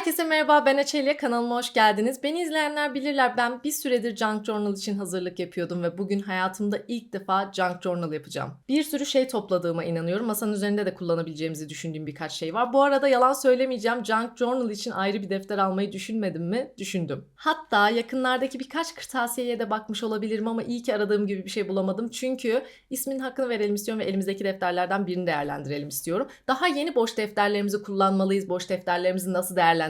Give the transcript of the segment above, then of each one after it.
Herkese merhaba ben Açelya kanalıma hoş geldiniz. Beni izleyenler bilirler ben bir süredir Junk Journal için hazırlık yapıyordum ve bugün hayatımda ilk defa Junk Journal yapacağım. Bir sürü şey topladığıma inanıyorum. Masanın üzerinde de kullanabileceğimizi düşündüğüm birkaç şey var. Bu arada yalan söylemeyeceğim. Junk Journal için ayrı bir defter almayı düşünmedim mi? Düşündüm. Hatta yakınlardaki birkaç kırtasiyeye de bakmış olabilirim ama iyi ki aradığım gibi bir şey bulamadım. Çünkü ismin hakkını verelim istiyorum ve elimizdeki defterlerden birini değerlendirelim istiyorum. Daha yeni boş defterlerimizi kullanmalıyız. Boş defterlerimizi nasıl değerlendirebiliriz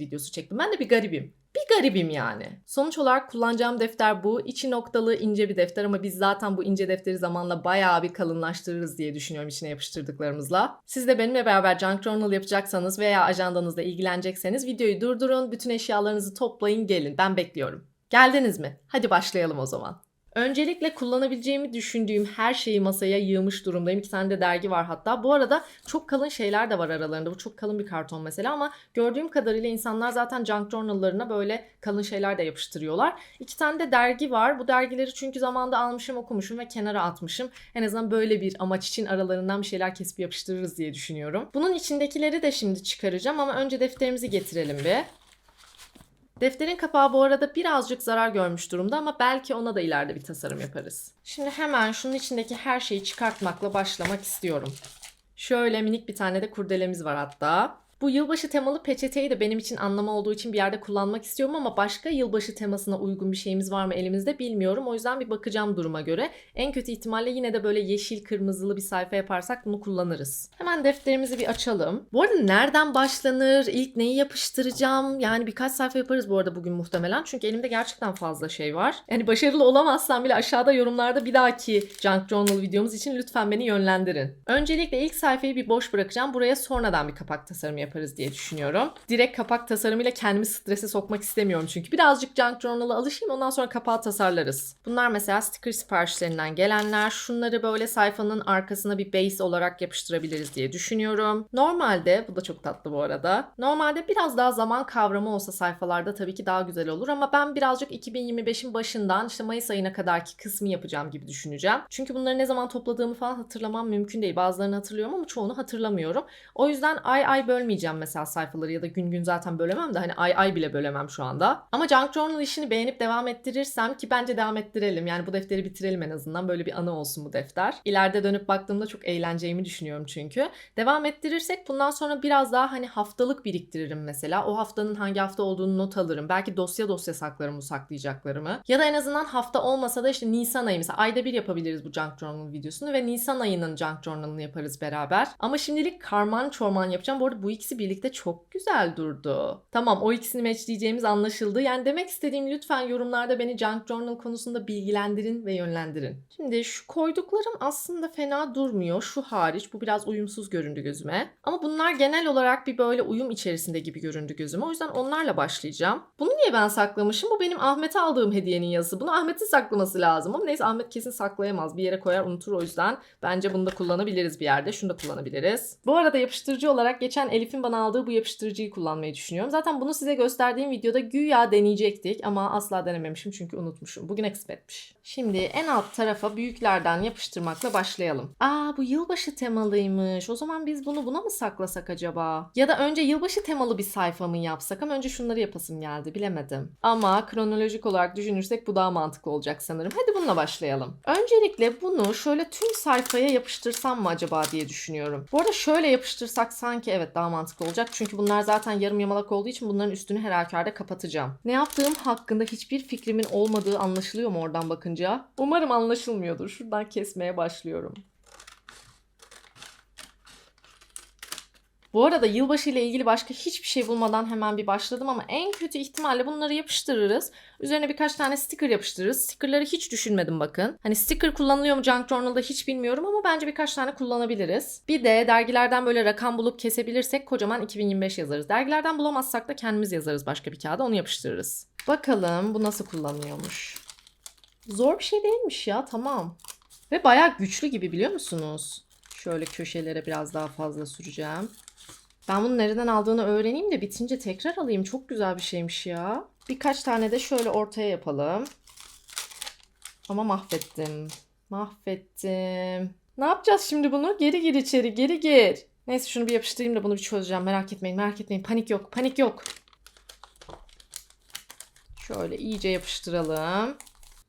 videosu çektim. Ben de bir garibim. Bir garibim yani. Sonuç olarak kullanacağım defter bu. İçi noktalı ince bir defter ama biz zaten bu ince defteri zamanla bayağı bir kalınlaştırırız diye düşünüyorum içine yapıştırdıklarımızla. Siz de benimle beraber Junk Journal yapacaksanız veya ajandanızla ilgilenecekseniz videoyu durdurun, bütün eşyalarınızı toplayın gelin. Ben bekliyorum. Geldiniz mi? Hadi başlayalım o zaman. Öncelikle kullanabileceğimi düşündüğüm her şeyi masaya yığmış durumdayım. İki tane de dergi var hatta. Bu arada çok kalın şeyler de var aralarında. Bu çok kalın bir karton mesela ama gördüğüm kadarıyla insanlar zaten junk journal'larına böyle kalın şeyler de yapıştırıyorlar. İki tane de dergi var. Bu dergileri çünkü zamanda almışım, okumuşum ve kenara atmışım. En azından böyle bir amaç için aralarından bir şeyler kesip yapıştırırız diye düşünüyorum. Bunun içindekileri de şimdi çıkaracağım ama önce defterimizi getirelim bir. Defterin kapağı bu arada birazcık zarar görmüş durumda ama belki ona da ileride bir tasarım yaparız. Şimdi hemen şunun içindeki her şeyi çıkartmakla başlamak istiyorum. Şöyle minik bir tane de kurdelemiz var hatta. Bu yılbaşı temalı peçeteyi de benim için anlamı olduğu için bir yerde kullanmak istiyorum ama başka yılbaşı temasına uygun bir şeyimiz var mı elimizde bilmiyorum. O yüzden bir bakacağım duruma göre. En kötü ihtimalle yine de böyle yeşil kırmızılı bir sayfa yaparsak bunu kullanırız. Hemen defterimizi bir açalım. Bu arada nereden başlanır? İlk neyi yapıştıracağım? Yani birkaç sayfa yaparız bu arada bugün muhtemelen. Çünkü elimde gerçekten fazla şey var. Yani başarılı olamazsam bile aşağıda yorumlarda bir dahaki Junk Journal videomuz için lütfen beni yönlendirin. Öncelikle ilk sayfayı bir boş bırakacağım. Buraya sonradan bir kapak tasarımı yaparız diye düşünüyorum. Direkt kapak tasarımıyla kendimi strese sokmak istemiyorum çünkü. Birazcık Junk Journal'a alışayım ondan sonra kapağı tasarlarız. Bunlar mesela sticker siparişlerinden gelenler. Şunları böyle sayfanın arkasına bir base olarak yapıştırabiliriz diye düşünüyorum. Normalde, bu da çok tatlı bu arada. Normalde biraz daha zaman kavramı olsa sayfalarda tabii ki daha güzel olur ama ben birazcık 2025'in başından işte Mayıs ayına kadarki kısmı yapacağım gibi düşüneceğim. Çünkü bunları ne zaman topladığımı falan hatırlamam mümkün değil. Bazılarını hatırlıyorum ama çoğunu hatırlamıyorum. O yüzden ay ay bölmeyeceğim mesela sayfaları ya da gün gün zaten bölemem de hani ay ay bile bölemem şu anda. Ama Junk Journal işini beğenip devam ettirirsem ki bence devam ettirelim. Yani bu defteri bitirelim en azından. Böyle bir anı olsun bu defter. İleride dönüp baktığımda çok eğleneceğimi düşünüyorum çünkü. Devam ettirirsek bundan sonra biraz daha hani haftalık biriktiririm mesela. O haftanın hangi hafta olduğunu not alırım. Belki dosya dosya saklarım bu saklayacaklarımı. Ya da en azından hafta olmasa da işte Nisan ayı mesela ayda bir yapabiliriz bu Junk Journal videosunu ve Nisan ayının Junk Journal'ını yaparız beraber. Ama şimdilik karman çorman yapacağım. Bu arada bu ikisi birlikte çok güzel durdu. Tamam o ikisini matchleyeceğimiz anlaşıldı. Yani demek istediğim lütfen yorumlarda beni Junk Journal konusunda bilgilendirin ve yönlendirin. Şimdi şu koyduklarım aslında fena durmuyor. Şu hariç bu biraz uyumsuz göründü gözüme. Ama bunlar genel olarak bir böyle uyum içerisinde gibi göründü gözüme. O yüzden onlarla başlayacağım. Bunu niye ben saklamışım? Bu benim Ahmet'e aldığım hediyenin yazısı. Bunu Ahmet'in saklaması lazım. Ama neyse Ahmet kesin saklayamaz. Bir yere koyar unutur o yüzden. Bence bunu da kullanabiliriz bir yerde. Şunu da kullanabiliriz. Bu arada yapıştırıcı olarak geçen Elif'in bana aldığı bu yapıştırıcıyı kullanmayı düşünüyorum. Zaten bunu size gösterdiğim videoda güya deneyecektik ama asla denememişim çünkü unutmuşum. Bugün ekspetmiş. Şimdi en alt tarafa büyüklerden yapıştırmakla başlayalım. Aa bu yılbaşı temalıymış. O zaman biz bunu buna mı saklasak acaba? Ya da önce yılbaşı temalı bir sayfa mı yapsak ama önce şunları yapasım geldi bilemedim. Ama kronolojik olarak düşünürsek bu daha mantıklı olacak sanırım. Hadi bununla başlayalım. Öncelikle bunu şöyle tüm sayfaya yapıştırsam mı acaba diye düşünüyorum. Bu arada şöyle yapıştırsak sanki evet daha mantıklı olacak. Çünkü bunlar zaten yarım yamalak olduğu için bunların üstünü her halükarda kapatacağım. Ne yaptığım hakkında hiçbir fikrimin olmadığı anlaşılıyor mu oradan bakınca? Umarım anlaşılmıyordur. Şuradan kesmeye başlıyorum. Bu arada yılbaşı ile ilgili başka hiçbir şey bulmadan hemen bir başladım ama en kötü ihtimalle bunları yapıştırırız. Üzerine birkaç tane sticker yapıştırırız. Stickerları hiç düşünmedim bakın. Hani sticker kullanılıyor mu Junk Journal'da hiç bilmiyorum ama bence birkaç tane kullanabiliriz. Bir de dergilerden böyle rakam bulup kesebilirsek kocaman 2025 yazarız. Dergilerden bulamazsak da kendimiz yazarız başka bir kağıda onu yapıştırırız. Bakalım bu nasıl kullanılıyormuş. Zor bir şey değilmiş ya tamam. Ve bayağı güçlü gibi biliyor musunuz? Şöyle köşelere biraz daha fazla süreceğim. Ben bunu nereden aldığını öğreneyim de bitince tekrar alayım. Çok güzel bir şeymiş ya. Birkaç tane de şöyle ortaya yapalım. Ama mahvettim. Mahvettim. Ne yapacağız şimdi bunu? Geri gir içeri, geri gir. Neyse şunu bir yapıştırayım da bunu bir çözeceğim. Merak etmeyin, merak etmeyin. Panik yok, panik yok. Şöyle iyice yapıştıralım.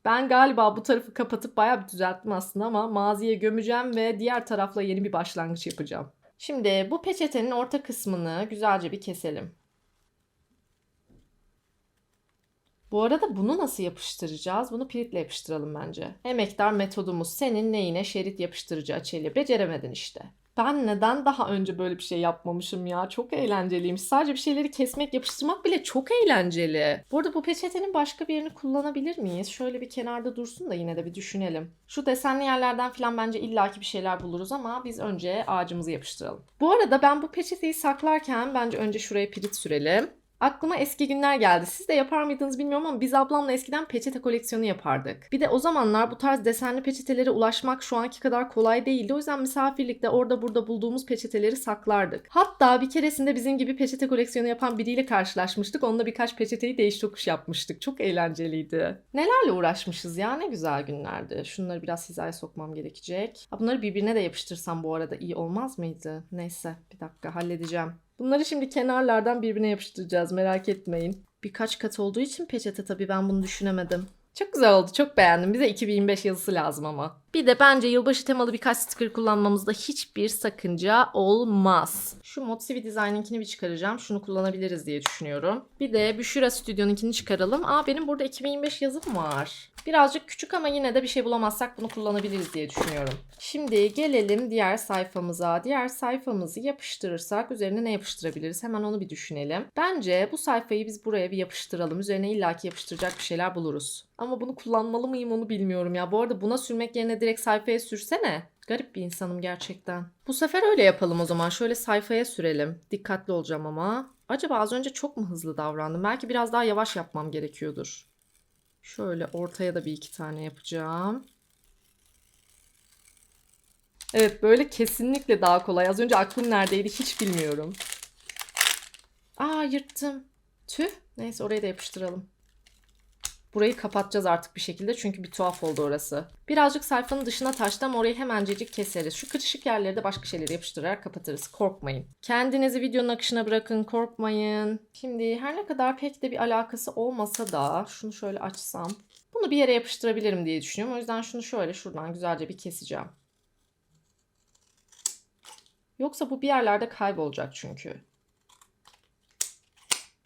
Ben galiba bu tarafı kapatıp bayağı bir düzelttim aslında ama maziye gömeceğim ve diğer tarafla yeni bir başlangıç yapacağım. Şimdi bu peçetenin orta kısmını güzelce bir keselim. Bu arada bunu nasıl yapıştıracağız? Bunu piritle yapıştıralım bence. Emektar metodumuz senin neyine şerit yapıştırıcı açıyla beceremedin işte. Ben neden daha önce böyle bir şey yapmamışım ya? Çok eğlenceliymiş. Sadece bir şeyleri kesmek, yapıştırmak bile çok eğlenceli. Bu arada bu peçetenin başka bir yerini kullanabilir miyiz? Şöyle bir kenarda dursun da yine de bir düşünelim. Şu desenli yerlerden falan bence illaki bir şeyler buluruz ama biz önce ağacımızı yapıştıralım. Bu arada ben bu peçeteyi saklarken bence önce şuraya pirit sürelim. Aklıma eski günler geldi. Siz de yapar mıydınız bilmiyorum ama biz ablamla eskiden peçete koleksiyonu yapardık. Bir de o zamanlar bu tarz desenli peçetelere ulaşmak şu anki kadar kolay değildi. O yüzden misafirlikte orada burada bulduğumuz peçeteleri saklardık. Hatta bir keresinde bizim gibi peçete koleksiyonu yapan biriyle karşılaşmıştık. Onunla birkaç peçeteyi değiş tokuş yapmıştık. Çok eğlenceliydi. Nelerle uğraşmışız ya ne güzel günlerdi. Şunları biraz hizaya sokmam gerekecek. Bunları birbirine de yapıştırsam bu arada iyi olmaz mıydı? Neyse bir dakika halledeceğim. Bunları şimdi kenarlardan birbirine yapıştıracağız merak etmeyin. Birkaç kat olduğu için peçete tabii ben bunu düşünemedim. Çok güzel oldu çok beğendim. Bize 2025 yazısı lazım ama. Bir de bence yılbaşı temalı birkaç sticker kullanmamızda hiçbir sakınca olmaz. Şu Motsivi Design'inkini bir çıkaracağım. Şunu kullanabiliriz diye düşünüyorum. Bir de Büşra Stüdyo'nunkini çıkaralım. Aa benim burada 2025 yazım var. Birazcık küçük ama yine de bir şey bulamazsak bunu kullanabiliriz diye düşünüyorum. Şimdi gelelim diğer sayfamıza. Diğer sayfamızı yapıştırırsak üzerine ne yapıştırabiliriz? Hemen onu bir düşünelim. Bence bu sayfayı biz buraya bir yapıştıralım. Üzerine illaki yapıştıracak bir şeyler buluruz. Ama bunu kullanmalı mıyım onu bilmiyorum ya. Bu arada buna sürmek yerine direkt sayfaya sürsene. Garip bir insanım gerçekten. Bu sefer öyle yapalım o zaman. Şöyle sayfaya sürelim. Dikkatli olacağım ama. Acaba az önce çok mu hızlı davrandım? Belki biraz daha yavaş yapmam gerekiyordur. Şöyle ortaya da bir iki tane yapacağım. Evet böyle kesinlikle daha kolay. Az önce aklım neredeydi hiç bilmiyorum. Aa yırttım. Tüh. Neyse oraya da yapıştıralım. Burayı kapatacağız artık bir şekilde çünkü bir tuhaf oldu orası. Birazcık sayfanın dışına taştı ama orayı hemencecik keseriz. Şu kırışık yerleri de başka şeyleri yapıştırarak kapatırız. Korkmayın. Kendinizi videonun akışına bırakın. Korkmayın. Şimdi her ne kadar pek de bir alakası olmasa da şunu şöyle açsam. Bunu bir yere yapıştırabilirim diye düşünüyorum. O yüzden şunu şöyle şuradan güzelce bir keseceğim. Yoksa bu bir yerlerde kaybolacak çünkü.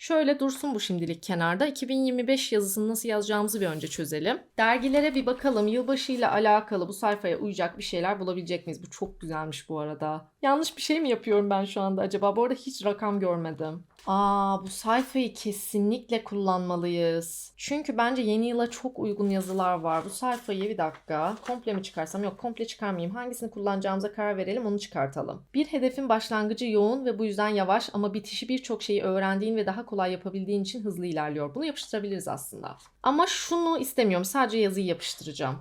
Şöyle dursun bu şimdilik kenarda. 2025 yazısını nasıl yazacağımızı bir önce çözelim. Dergilere bir bakalım. Yılbaşıyla alakalı bu sayfaya uyacak bir şeyler bulabilecek miyiz? Bu çok güzelmiş bu arada. Yanlış bir şey mi yapıyorum ben şu anda acaba? Bu arada hiç rakam görmedim. Aa bu sayfayı kesinlikle kullanmalıyız. Çünkü bence yeni yıla çok uygun yazılar var. Bu sayfayı bir dakika komple mi çıkarsam? Yok komple çıkarmayayım. Hangisini kullanacağımıza karar verelim onu çıkartalım. Bir hedefin başlangıcı yoğun ve bu yüzden yavaş ama bitişi birçok şeyi öğrendiğin ve daha kolay yapabildiğin için hızlı ilerliyor. Bunu yapıştırabiliriz aslında. Ama şunu istemiyorum. Sadece yazıyı yapıştıracağım.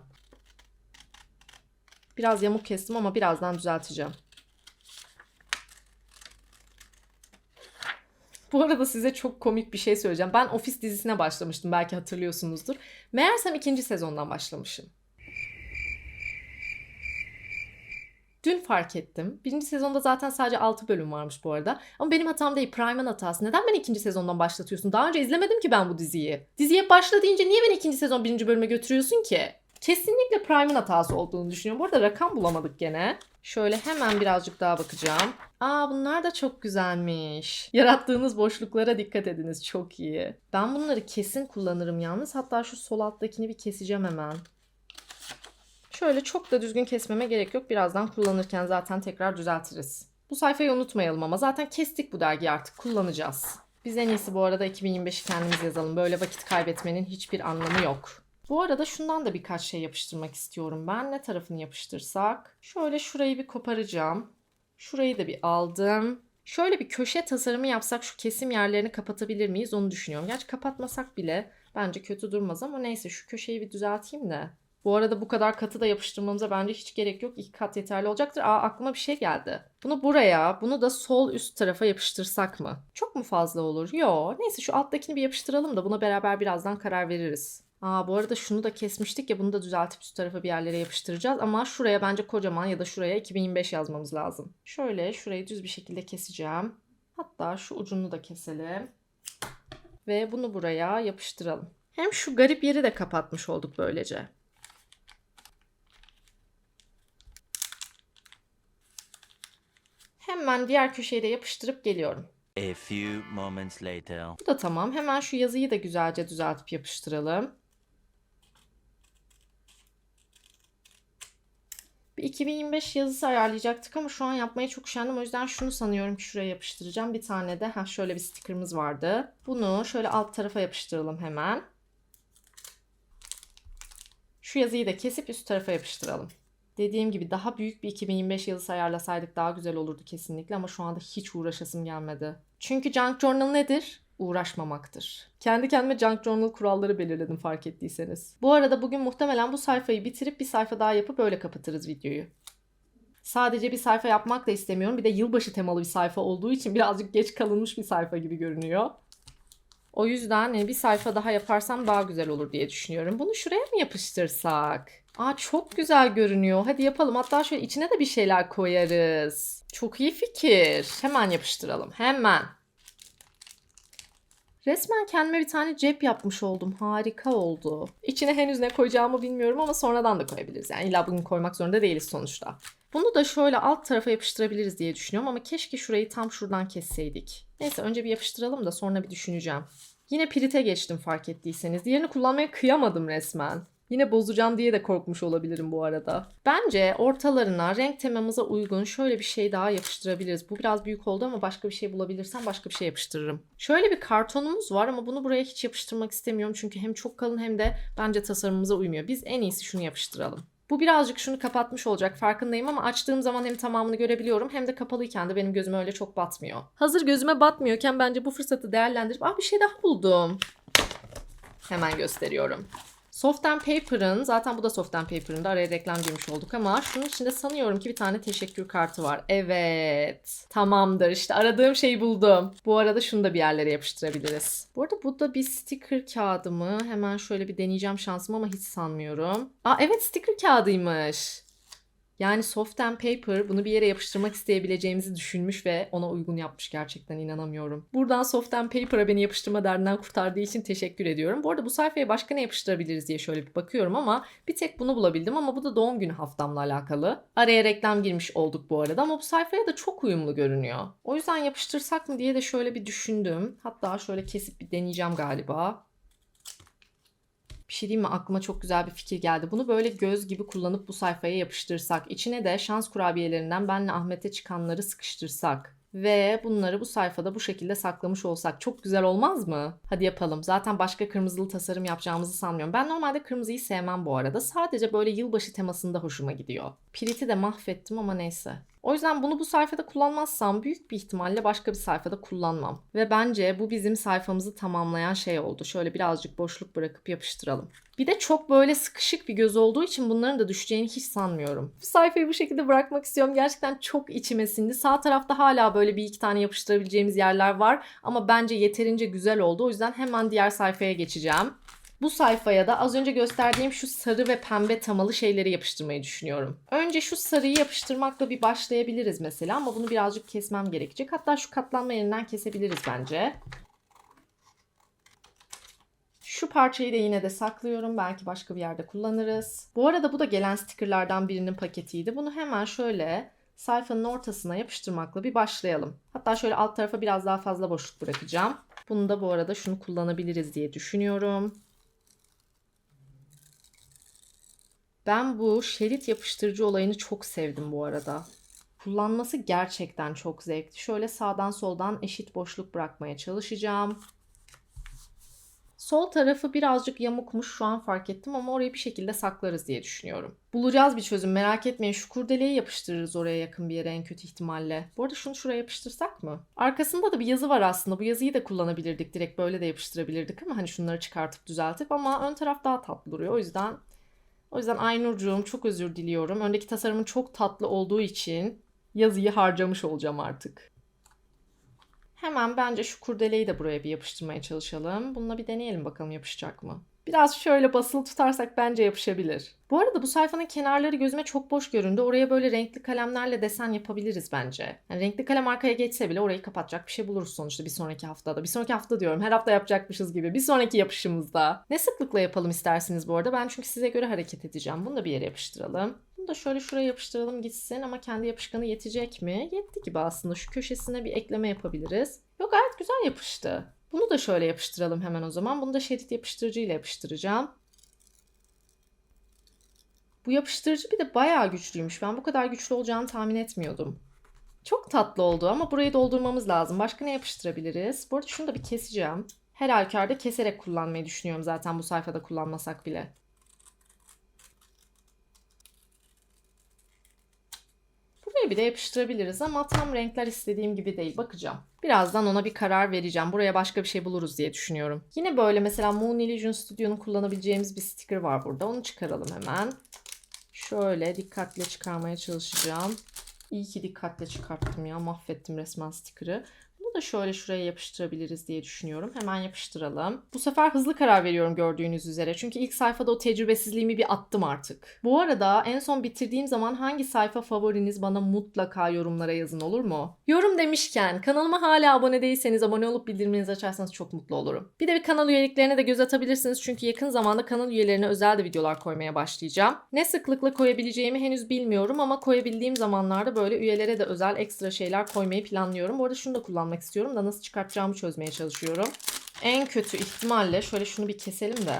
Biraz yamuk kestim ama birazdan düzelteceğim. Bu arada size çok komik bir şey söyleyeceğim. Ben Office dizisine başlamıştım belki hatırlıyorsunuzdur. Meğersem ikinci sezondan başlamışım. Dün fark ettim. Birinci sezonda zaten sadece 6 bölüm varmış bu arada. Ama benim hatam değil. Prime'ın hatası. Neden beni ikinci sezondan başlatıyorsun? Daha önce izlemedim ki ben bu diziyi. Diziye başla deyince niye beni ikinci sezon birinci bölüme götürüyorsun ki? Kesinlikle Prime'ın hatası olduğunu düşünüyorum. Bu arada rakam bulamadık gene. Şöyle hemen birazcık daha bakacağım. Aa bunlar da çok güzelmiş. Yarattığınız boşluklara dikkat ediniz. Çok iyi. Ben bunları kesin kullanırım yalnız. Hatta şu sol alttakini bir keseceğim hemen. Şöyle çok da düzgün kesmeme gerek yok. Birazdan kullanırken zaten tekrar düzeltiriz. Bu sayfayı unutmayalım ama zaten kestik bu dergiyi artık kullanacağız. Biz en iyisi bu arada 2025'i kendimiz yazalım. Böyle vakit kaybetmenin hiçbir anlamı yok. Bu arada şundan da birkaç şey yapıştırmak istiyorum ben. Ne tarafını yapıştırsak? Şöyle şurayı bir koparacağım. Şurayı da bir aldım. Şöyle bir köşe tasarımı yapsak şu kesim yerlerini kapatabilir miyiz onu düşünüyorum. Gerçi kapatmasak bile bence kötü durmaz ama neyse şu köşeyi bir düzelteyim de. Bu arada bu kadar katı da yapıştırmamıza bence hiç gerek yok. İki kat yeterli olacaktır. Aa aklıma bir şey geldi. Bunu buraya, bunu da sol üst tarafa yapıştırsak mı? Çok mu fazla olur? Yo. Neyse şu alttakini bir yapıştıralım da buna beraber birazdan karar veririz. Aa bu arada şunu da kesmiştik ya bunu da düzeltip üst tarafa bir yerlere yapıştıracağız. Ama şuraya bence kocaman ya da şuraya 2025 yazmamız lazım. Şöyle şurayı düz bir şekilde keseceğim. Hatta şu ucunu da keselim. Ve bunu buraya yapıştıralım. Hem şu garip yeri de kapatmış olduk böylece. Hemen diğer köşeyi de yapıştırıp geliyorum. A few moments later. Bu da tamam. Hemen şu yazıyı da güzelce düzeltip yapıştıralım. Bir 2025 yazısı ayarlayacaktık ama şu an yapmaya çok üşendim. O yüzden şunu sanıyorum ki şuraya yapıştıracağım. Bir tane de ha şöyle bir sticker'ımız vardı. Bunu şöyle alt tarafa yapıştıralım hemen. Şu yazıyı da kesip üst tarafa yapıştıralım. Dediğim gibi daha büyük bir 2025 yazısı ayarlasaydık daha güzel olurdu kesinlikle ama şu anda hiç uğraşasım gelmedi. Çünkü Junk Journal nedir? Uğraşmamaktır. Kendi kendime Junk Journal kuralları belirledim fark ettiyseniz. Bu arada bugün muhtemelen bu sayfayı bitirip bir sayfa daha yapıp öyle kapatırız videoyu. Sadece bir sayfa yapmak da istemiyorum. Bir de yılbaşı temalı bir sayfa olduğu için birazcık geç kalınmış bir sayfa gibi görünüyor. O yüzden e, bir sayfa daha yaparsam daha güzel olur diye düşünüyorum. Bunu şuraya mı yapıştırsak? Aa çok güzel görünüyor. Hadi yapalım. Hatta şöyle içine de bir şeyler koyarız. Çok iyi fikir. Hemen yapıştıralım. Hemen. Resmen kendime bir tane cep yapmış oldum. Harika oldu. İçine henüz ne koyacağımı bilmiyorum ama sonradan da koyabiliriz. Yani illa bugün koymak zorunda değiliz sonuçta. Bunu da şöyle alt tarafa yapıştırabiliriz diye düşünüyorum ama keşke şurayı tam şuradan kesseydik. Neyse önce bir yapıştıralım da sonra bir düşüneceğim. Yine pirite geçtim fark ettiyseniz. Diğerini kullanmaya kıyamadım resmen. Yine bozacağım diye de korkmuş olabilirim bu arada. Bence ortalarına renk temamıza uygun şöyle bir şey daha yapıştırabiliriz. Bu biraz büyük oldu ama başka bir şey bulabilirsem başka bir şey yapıştırırım. Şöyle bir kartonumuz var ama bunu buraya hiç yapıştırmak istemiyorum. Çünkü hem çok kalın hem de bence tasarımımıza uymuyor. Biz en iyisi şunu yapıştıralım. Bu birazcık şunu kapatmış olacak farkındayım ama açtığım zaman hem tamamını görebiliyorum hem de kapalıyken de benim gözüme öyle çok batmıyor. Hazır gözüme batmıyorken bence bu fırsatı değerlendirip Aa, bir şey daha buldum. Hemen gösteriyorum. Soft and Paper'ın zaten bu da Soft and Paper'ın da araya reklam girmiş olduk ama şunun içinde sanıyorum ki bir tane teşekkür kartı var. Evet. Tamamdır. İşte aradığım şeyi buldum. Bu arada şunu da bir yerlere yapıştırabiliriz. Bu arada bu da bir sticker kağıdı mı? Hemen şöyle bir deneyeceğim şansım ama hiç sanmıyorum. Aa evet sticker kağıdıymış. Yani Soft and Paper bunu bir yere yapıştırmak isteyebileceğimizi düşünmüş ve ona uygun yapmış gerçekten inanamıyorum. Buradan Soft and Paper'a beni yapıştırma derdinden kurtardığı için teşekkür ediyorum. Bu arada bu sayfaya başka ne yapıştırabiliriz diye şöyle bir bakıyorum ama bir tek bunu bulabildim ama bu da doğum günü haftamla alakalı. Araya reklam girmiş olduk bu arada ama bu sayfaya da çok uyumlu görünüyor. O yüzden yapıştırsak mı diye de şöyle bir düşündüm. Hatta şöyle kesip bir deneyeceğim galiba. Bir şey diyeyim mi? Aklıma çok güzel bir fikir geldi. Bunu böyle göz gibi kullanıp bu sayfaya yapıştırsak, içine de şans kurabiyelerinden benle Ahmet'e çıkanları sıkıştırsak ve bunları bu sayfada bu şekilde saklamış olsak çok güzel olmaz mı? Hadi yapalım. Zaten başka kırmızılı tasarım yapacağımızı sanmıyorum. Ben normalde kırmızıyı sevmem bu arada. Sadece böyle yılbaşı temasında hoşuma gidiyor. Piriti de mahvettim ama neyse. O yüzden bunu bu sayfada kullanmazsam büyük bir ihtimalle başka bir sayfada kullanmam. Ve bence bu bizim sayfamızı tamamlayan şey oldu. Şöyle birazcık boşluk bırakıp yapıştıralım. Bir de çok böyle sıkışık bir göz olduğu için bunların da düşeceğini hiç sanmıyorum. Bu sayfayı bu şekilde bırakmak istiyorum. Gerçekten çok içime sindi. Sağ tarafta hala böyle bir iki tane yapıştırabileceğimiz yerler var. Ama bence yeterince güzel oldu. O yüzden hemen diğer sayfaya geçeceğim. Bu sayfaya da az önce gösterdiğim şu sarı ve pembe tamalı şeyleri yapıştırmayı düşünüyorum. Önce şu sarıyı yapıştırmakla bir başlayabiliriz mesela ama bunu birazcık kesmem gerekecek. Hatta şu katlanma yerinden kesebiliriz bence. Şu parçayı da yine de saklıyorum. Belki başka bir yerde kullanırız. Bu arada bu da gelen stickerlardan birinin paketiydi. Bunu hemen şöyle sayfanın ortasına yapıştırmakla bir başlayalım. Hatta şöyle alt tarafa biraz daha fazla boşluk bırakacağım. Bunu da bu arada şunu kullanabiliriz diye düşünüyorum. Ben bu şerit yapıştırıcı olayını çok sevdim bu arada. Kullanması gerçekten çok zevkli. Şöyle sağdan soldan eşit boşluk bırakmaya çalışacağım. Sol tarafı birazcık yamukmuş şu an fark ettim ama orayı bir şekilde saklarız diye düşünüyorum. Bulacağız bir çözüm merak etmeyin. Şu kurdeleyi yapıştırırız oraya yakın bir yere en kötü ihtimalle. Bu arada şunu şuraya yapıştırsak mı? Arkasında da bir yazı var aslında. Bu yazıyı da kullanabilirdik. Direkt böyle de yapıştırabilirdik ama hani şunları çıkartıp düzeltip ama ön taraf daha tatlı duruyor. O yüzden o yüzden Aynurcuğum çok özür diliyorum. Öndeki tasarımın çok tatlı olduğu için yazıyı harcamış olacağım artık. Hemen bence şu kurdeleyi de buraya bir yapıştırmaya çalışalım. Bununla bir deneyelim bakalım yapışacak mı? Biraz şöyle basılı tutarsak bence yapışabilir. Bu arada bu sayfanın kenarları gözüme çok boş göründü. Oraya böyle renkli kalemlerle desen yapabiliriz bence. Yani renkli kalem arkaya geçse bile orayı kapatacak bir şey buluruz sonuçta bir sonraki haftada. Bir sonraki hafta diyorum her hafta yapacakmışız gibi. Bir sonraki yapışımızda. Ne sıklıkla yapalım istersiniz bu arada? Ben çünkü size göre hareket edeceğim. Bunu da bir yere yapıştıralım. Bunu da şöyle şuraya yapıştıralım gitsin ama kendi yapışkanı yetecek mi? Yetti gibi aslında. Şu köşesine bir ekleme yapabiliriz. Yok gayet güzel yapıştı. Bunu da şöyle yapıştıralım hemen o zaman. Bunu da şerit yapıştırıcı ile yapıştıracağım. Bu yapıştırıcı bir de bayağı güçlüymüş. Ben bu kadar güçlü olacağını tahmin etmiyordum. Çok tatlı oldu ama burayı doldurmamız lazım. Başka ne yapıştırabiliriz? Bu arada şunu da bir keseceğim. Her halükarda keserek kullanmayı düşünüyorum zaten bu sayfada kullanmasak bile. Buraya bir de yapıştırabiliriz ama tam renkler istediğim gibi değil. Bakacağım. Birazdan ona bir karar vereceğim. Buraya başka bir şey buluruz diye düşünüyorum. Yine böyle mesela Moon Illusion Studio'nun kullanabileceğimiz bir sticker var burada. Onu çıkaralım hemen. Şöyle dikkatle çıkarmaya çalışacağım. İyi ki dikkatle çıkarttım ya. Mahvettim resmen sticker'ı. Bunu da şöyle şuraya yapıştırabiliriz diye düşünüyorum. Hemen yapıştıralım. Bu sefer hızlı karar veriyorum gördüğünüz üzere. Çünkü ilk sayfada o tecrübesizliğimi bir attım artık. Bu arada en son bitirdiğim zaman hangi sayfa favoriniz bana mutlaka yorumlara yazın olur mu? Yorum demişken kanalıma hala abone değilseniz abone olup bildirimlerinizi açarsanız çok mutlu olurum. Bir de bir kanal üyeliklerine de göz atabilirsiniz çünkü yakın zamanda kanal üyelerine özel de videolar koymaya başlayacağım. Ne sıklıkla koyabileceğimi henüz bilmiyorum ama koyabildiğim zamanlarda böyle üyelere de özel ekstra şeyler koymayı planlıyorum. Bu arada şunu da kullanmak istiyorum da nasıl çıkartacağımı çözmeye çalışıyorum. En kötü ihtimalle şöyle şunu bir keselim de.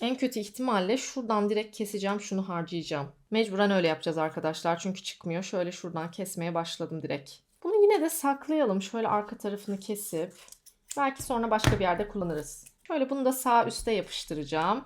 En kötü ihtimalle şuradan direkt keseceğim, şunu harcayacağım. Mecburen öyle yapacağız arkadaşlar çünkü çıkmıyor. Şöyle şuradan kesmeye başladım direkt. Bunu yine de saklayalım. Şöyle arka tarafını kesip belki sonra başka bir yerde kullanırız. Şöyle bunu da sağ üste yapıştıracağım.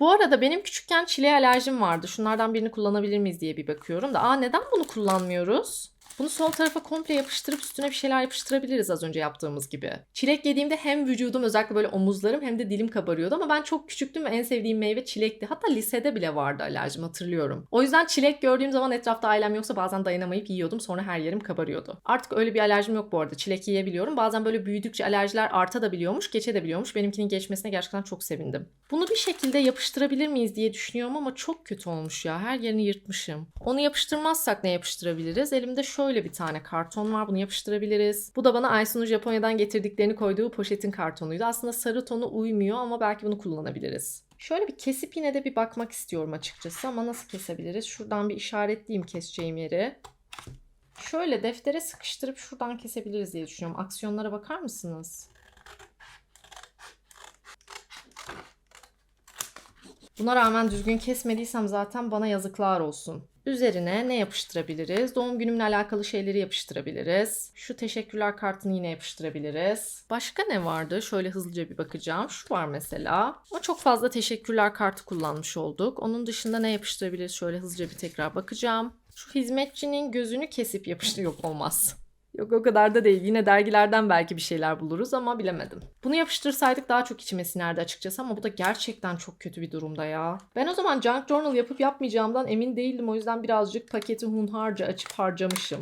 Bu arada benim küçükken çileğe alerjim vardı. Şunlardan birini kullanabilir miyiz diye bir bakıyorum da. Aa neden bunu kullanmıyoruz? Bunu sol tarafa komple yapıştırıp üstüne bir şeyler yapıştırabiliriz az önce yaptığımız gibi. Çilek yediğimde hem vücudum özellikle böyle omuzlarım hem de dilim kabarıyordu ama ben çok küçüktüm ve en sevdiğim meyve çilekti. Hatta lisede bile vardı alerjim hatırlıyorum. O yüzden çilek gördüğüm zaman etrafta ailem yoksa bazen dayanamayıp yiyordum sonra her yerim kabarıyordu. Artık öyle bir alerjim yok bu arada. Çilek yiyebiliyorum. Bazen böyle büyüdükçe alerjiler arta da biliyormuş, geçe de biliyormuş. Benimkinin geçmesine gerçekten çok sevindim. Bunu bir şekilde yapıştırabilir miyiz diye düşünüyorum ama çok kötü olmuş ya. Her yerini yırtmışım. Onu yapıştırmazsak ne yapıştırabiliriz? Elimde şöyle bir tane karton var. Bunu yapıştırabiliriz. Bu da bana Aysun'u Japonya'dan getirdiklerini koyduğu poşetin kartonuydu. Aslında sarı tonu uymuyor ama belki bunu kullanabiliriz. Şöyle bir kesip yine de bir bakmak istiyorum açıkçası ama nasıl kesebiliriz? Şuradan bir işaretleyeyim keseceğim yeri. Şöyle deftere sıkıştırıp şuradan kesebiliriz diye düşünüyorum. Aksiyonlara bakar mısınız? Buna rağmen düzgün kesmediysem zaten bana yazıklar olsun. Üzerine ne yapıştırabiliriz? Doğum günümle alakalı şeyleri yapıştırabiliriz. Şu teşekkürler kartını yine yapıştırabiliriz. Başka ne vardı? Şöyle hızlıca bir bakacağım. Şu var mesela. Ama çok fazla teşekkürler kartı kullanmış olduk. Onun dışında ne yapıştırabiliriz? Şöyle hızlıca bir tekrar bakacağım. Şu hizmetçinin gözünü kesip yapıştır yok olmaz. Yok o kadar da değil. Yine dergilerden belki bir şeyler buluruz ama bilemedim. Bunu yapıştırsaydık daha çok içime sinerdi açıkçası ama bu da gerçekten çok kötü bir durumda ya. Ben o zaman junk journal yapıp yapmayacağımdan emin değildim. O yüzden birazcık paketi hunharca açıp harcamışım.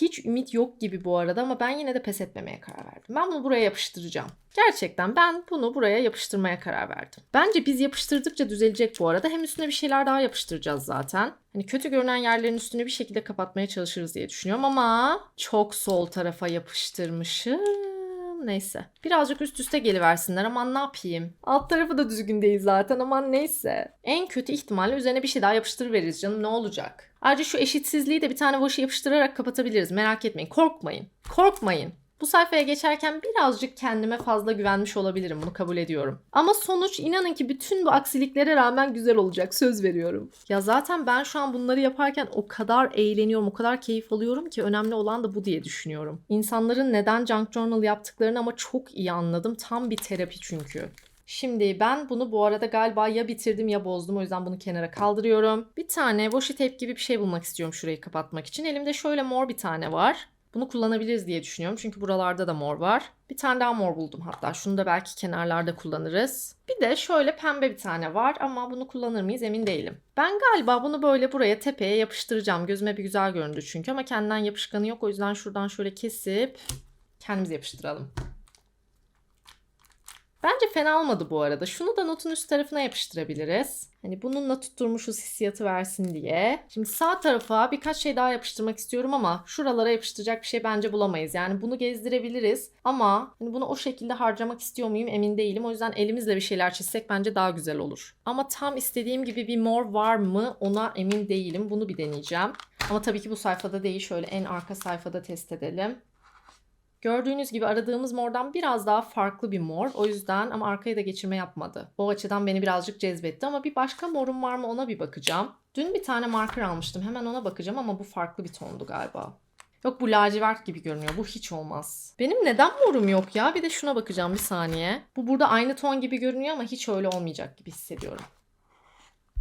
Hiç ümit yok gibi bu arada ama ben yine de pes etmemeye karar verdim. Ben bunu buraya yapıştıracağım. Gerçekten ben bunu buraya yapıştırmaya karar verdim. Bence biz yapıştırdıkça düzelecek bu arada. Hem üstüne bir şeyler daha yapıştıracağız zaten. Hani kötü görünen yerlerin üstünü bir şekilde kapatmaya çalışırız diye düşünüyorum ama çok sol tarafa yapıştırmışım. Neyse. Birazcık üst üste geliversinler aman ne yapayım. Alt tarafı da düzgün değil zaten aman neyse. En kötü ihtimalle üzerine bir şey daha yapıştırıveririz canım ne olacak. Ayrıca şu eşitsizliği de bir tane washi yapıştırarak kapatabiliriz. Merak etmeyin. Korkmayın. Korkmayın. Bu sayfaya geçerken birazcık kendime fazla güvenmiş olabilirim. Bunu kabul ediyorum. Ama sonuç inanın ki bütün bu aksiliklere rağmen güzel olacak. Söz veriyorum. Ya zaten ben şu an bunları yaparken o kadar eğleniyorum, o kadar keyif alıyorum ki önemli olan da bu diye düşünüyorum. İnsanların neden junk journal yaptıklarını ama çok iyi anladım. Tam bir terapi çünkü. Şimdi ben bunu bu arada galiba ya bitirdim ya bozdum. O yüzden bunu kenara kaldırıyorum. Bir tane washi tape gibi bir şey bulmak istiyorum şurayı kapatmak için. Elimde şöyle mor bir tane var. Bunu kullanabiliriz diye düşünüyorum. Çünkü buralarda da mor var. Bir tane daha mor buldum hatta. Şunu da belki kenarlarda kullanırız. Bir de şöyle pembe bir tane var ama bunu kullanır mıyız emin değilim. Ben galiba bunu böyle buraya tepeye yapıştıracağım. Gözüme bir güzel göründü çünkü ama kendinden yapışkanı yok. O yüzden şuradan şöyle kesip kendimiz yapıştıralım. Bence fena olmadı bu arada. Şunu da notun üst tarafına yapıştırabiliriz. Hani bununla tutturmuşuz hissiyatı versin diye. Şimdi sağ tarafa birkaç şey daha yapıştırmak istiyorum ama şuralara yapıştıracak bir şey bence bulamayız. Yani bunu gezdirebiliriz ama hani bunu o şekilde harcamak istiyor muyum emin değilim. O yüzden elimizle bir şeyler çizsek bence daha güzel olur. Ama tam istediğim gibi bir mor var mı ona emin değilim. Bunu bir deneyeceğim. Ama tabii ki bu sayfada değil. Şöyle en arka sayfada test edelim. Gördüğünüz gibi aradığımız mordan biraz daha farklı bir mor. O yüzden ama arkaya da geçirme yapmadı. O açıdan beni birazcık cezbetti ama bir başka morum var mı ona bir bakacağım. Dün bir tane marker almıştım. Hemen ona bakacağım ama bu farklı bir tondu galiba. Yok bu lacivert gibi görünüyor. Bu hiç olmaz. Benim neden morum yok ya? Bir de şuna bakacağım bir saniye. Bu burada aynı ton gibi görünüyor ama hiç öyle olmayacak gibi hissediyorum.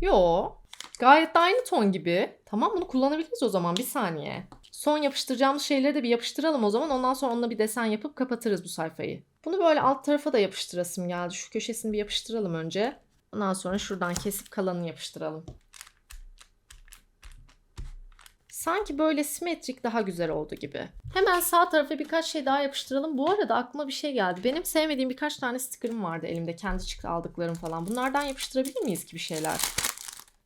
Yo. Gayet de aynı ton gibi. Tamam bunu kullanabiliriz o zaman bir saniye. Son yapıştıracağımız şeyleri de bir yapıştıralım o zaman. Ondan sonra onunla bir desen yapıp kapatırız bu sayfayı. Bunu böyle alt tarafa da yapıştırasım geldi. Şu köşesini bir yapıştıralım önce. Ondan sonra şuradan kesip kalanını yapıştıralım. Sanki böyle simetrik daha güzel oldu gibi. Hemen sağ tarafa birkaç şey daha yapıştıralım. Bu arada aklıma bir şey geldi. Benim sevmediğim birkaç tane sticker'ım vardı elimde. Kendi çıktı aldıklarım falan. Bunlardan yapıştırabilir miyiz ki bir şeyler?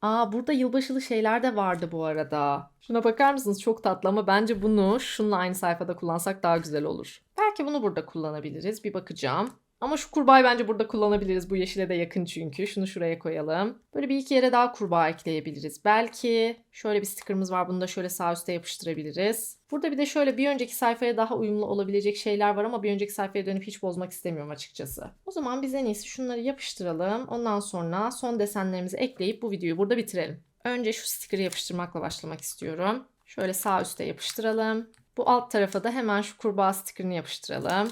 Aa burada yılbaşılı şeyler de vardı bu arada. Şuna bakar mısınız? Çok tatlı ama bence bunu şununla aynı sayfada kullansak daha güzel olur. Belki bunu burada kullanabiliriz. Bir bakacağım. Ama şu kurbağayı bence burada kullanabiliriz. Bu yeşile de yakın çünkü. Şunu şuraya koyalım. Böyle bir iki yere daha kurbağa ekleyebiliriz. Belki şöyle bir sticker'ımız var. Bunu da şöyle sağ üstte yapıştırabiliriz. Burada bir de şöyle bir önceki sayfaya daha uyumlu olabilecek şeyler var ama bir önceki sayfaya dönüp hiç bozmak istemiyorum açıkçası. O zaman biz en iyisi şunları yapıştıralım. Ondan sonra son desenlerimizi ekleyip bu videoyu burada bitirelim. Önce şu sticker'ı yapıştırmakla başlamak istiyorum. Şöyle sağ üstte yapıştıralım. Bu alt tarafa da hemen şu kurbağa sticker'ını yapıştıralım.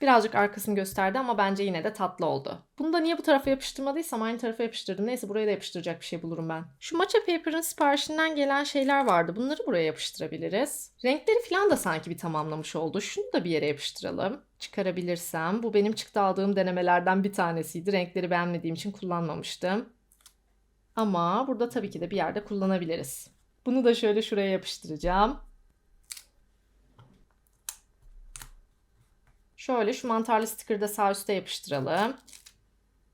Birazcık arkasını gösterdi ama bence yine de tatlı oldu. Bunu da niye bu tarafa yapıştırmadıysam aynı tarafa yapıştırdım. Neyse buraya da yapıştıracak bir şey bulurum ben. Şu matcha paper'ın siparişinden gelen şeyler vardı. Bunları buraya yapıştırabiliriz. Renkleri falan da sanki bir tamamlamış oldu. Şunu da bir yere yapıştıralım. Çıkarabilirsem. Bu benim çıktı aldığım denemelerden bir tanesiydi. Renkleri beğenmediğim için kullanmamıştım. Ama burada tabii ki de bir yerde kullanabiliriz. Bunu da şöyle şuraya yapıştıracağım. Şöyle şu mantarlı sticker'ı da sağ üstte yapıştıralım.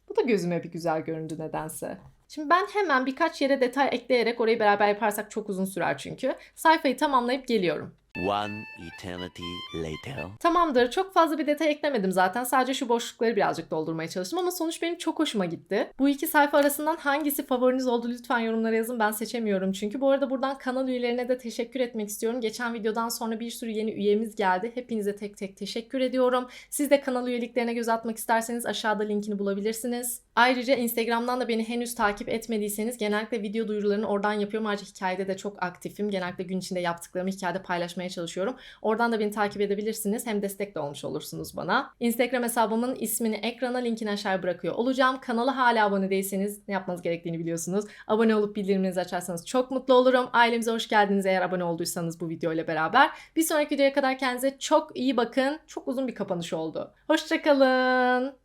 Bu da gözüme bir güzel göründü nedense. Şimdi ben hemen birkaç yere detay ekleyerek orayı beraber yaparsak çok uzun sürer çünkü. Sayfayı tamamlayıp geliyorum. One eternity later. Tamamdır. Çok fazla bir detay eklemedim zaten. Sadece şu boşlukları birazcık doldurmaya çalıştım ama sonuç benim çok hoşuma gitti. Bu iki sayfa arasından hangisi favoriniz oldu lütfen yorumlara yazın. Ben seçemiyorum çünkü. Bu arada buradan kanal üyelerine de teşekkür etmek istiyorum. Geçen videodan sonra bir sürü yeni üyemiz geldi. Hepinize tek tek teşekkür ediyorum. Siz de kanal üyeliklerine göz atmak isterseniz aşağıda linkini bulabilirsiniz. Ayrıca Instagram'dan da beni henüz takip etmediyseniz genellikle video duyurularını oradan yapıyorum. Ayrıca hikayede de çok aktifim. Genellikle gün içinde yaptıklarımı hikayede paylaşmaya çalışıyorum. Oradan da beni takip edebilirsiniz. Hem destek de olmuş olursunuz bana. Instagram hesabımın ismini ekrana linkini aşağıya bırakıyor olacağım. Kanala hala abone değilseniz ne yapmanız gerektiğini biliyorsunuz. Abone olup bildirimlerinizi açarsanız çok mutlu olurum. Ailemize hoş geldiniz eğer abone olduysanız bu video ile beraber. Bir sonraki videoya kadar kendinize çok iyi bakın. Çok uzun bir kapanış oldu. Hoşçakalın.